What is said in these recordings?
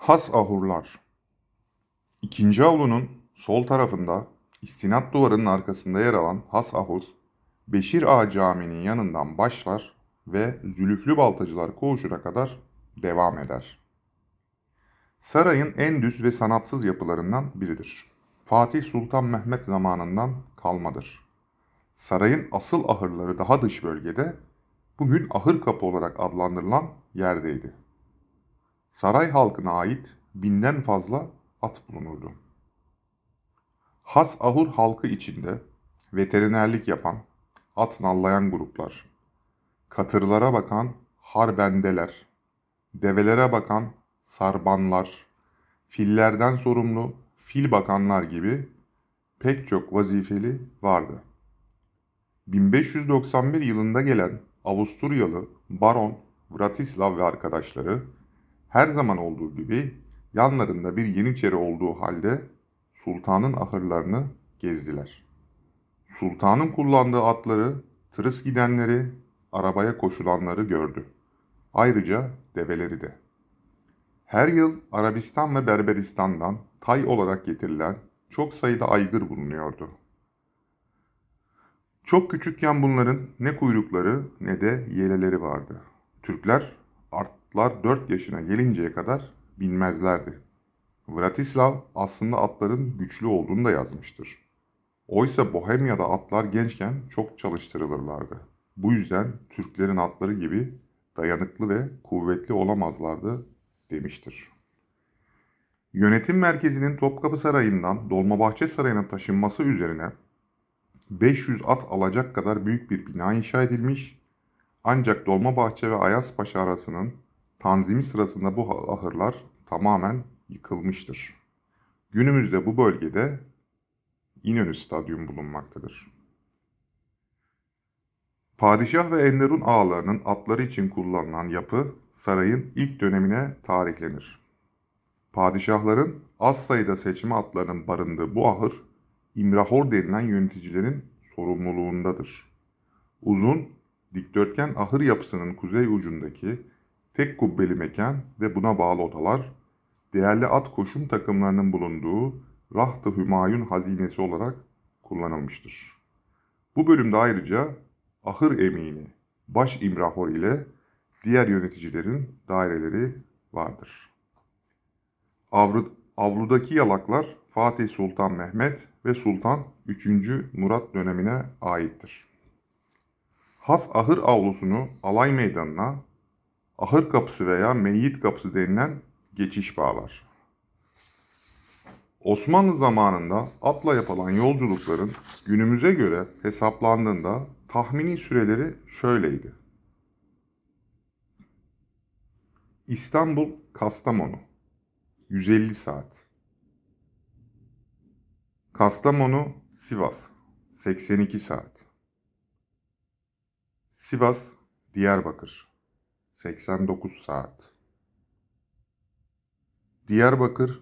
Has ahurlar. İkinci avlunun sol tarafında istinat duvarının arkasında yer alan Has ahur, Beşir Ağa Camii'nin yanından başlar ve Zülüflü Baltacılar Koğuşu'na kadar devam eder. Sarayın en düz ve sanatsız yapılarından biridir. Fatih Sultan Mehmet zamanından kalmadır. Sarayın asıl ahırları daha dış bölgede, bugün ahır kapı olarak adlandırılan yerdeydi. Saray halkına ait binden fazla at bulunurdu. Has ahur halkı içinde veterinerlik yapan, at nallayan gruplar, katırlara bakan harbendeler, develere bakan sarbanlar, fillerden sorumlu fil bakanlar gibi pek çok vazifeli vardı. 1591 yılında gelen Avusturyalı Baron Vratislav ve arkadaşları her zaman olduğu gibi yanlarında bir yeniçeri olduğu halde sultanın ahırlarını gezdiler. Sultanın kullandığı atları, tırıs gidenleri, arabaya koşulanları gördü. Ayrıca develeri de. Her yıl Arabistan ve Berberistan'dan tay olarak getirilen çok sayıda aygır bulunuyordu. Çok küçükken bunların ne kuyrukları ne de yeleleri vardı. Türkler atlar 4 yaşına gelinceye kadar binmezlerdi. Vratislav aslında atların güçlü olduğunu da yazmıştır. Oysa Bohemya'da atlar gençken çok çalıştırılırlardı. Bu yüzden Türklerin atları gibi dayanıklı ve kuvvetli olamazlardı demiştir. Yönetim merkezinin Topkapı Sarayı'ndan Dolmabahçe Sarayı'na taşınması üzerine 500 at alacak kadar büyük bir bina inşa edilmiş ancak Dolmabahçe ve Ayazpaşa arasının tanzimi sırasında bu ahırlar tamamen yıkılmıştır. Günümüzde bu bölgede İnönü Stadyum bulunmaktadır. Padişah ve Enderun ağalarının atları için kullanılan yapı sarayın ilk dönemine tarihlenir. Padişahların az sayıda seçme atlarının barındığı bu ahır, İmrahor denilen yöneticilerin sorumluluğundadır. Uzun, dikdörtgen ahır yapısının kuzey ucundaki tek kubbeli mekan ve buna bağlı odalar, değerli at koşum takımlarının bulunduğu Raht-ı Hümayun hazinesi olarak kullanılmıştır. Bu bölümde ayrıca ahır emini, baş imrahor ile diğer yöneticilerin daireleri vardır. Avru, avludaki yalaklar Fatih Sultan Mehmet ve Sultan 3. Murat dönemine aittir. Has ahır avlusunu alay meydanına ahır kapısı veya meyyit kapısı denilen geçiş bağlar. Osmanlı zamanında atla yapılan yolculukların günümüze göre hesaplandığında tahmini süreleri şöyleydi. İstanbul Kastamonu 150 saat. Kastamonu Sivas 82 saat. Sivas Diyarbakır 89 saat. Diyarbakır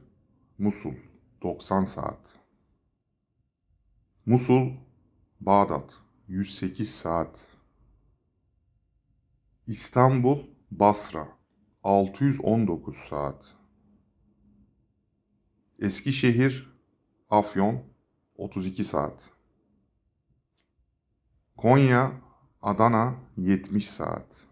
Musul 90 saat. Musul Bağdat 108 saat. İstanbul Basra 619 saat. Eskişehir Afyon 32 saat. Konya Adana 70 saat.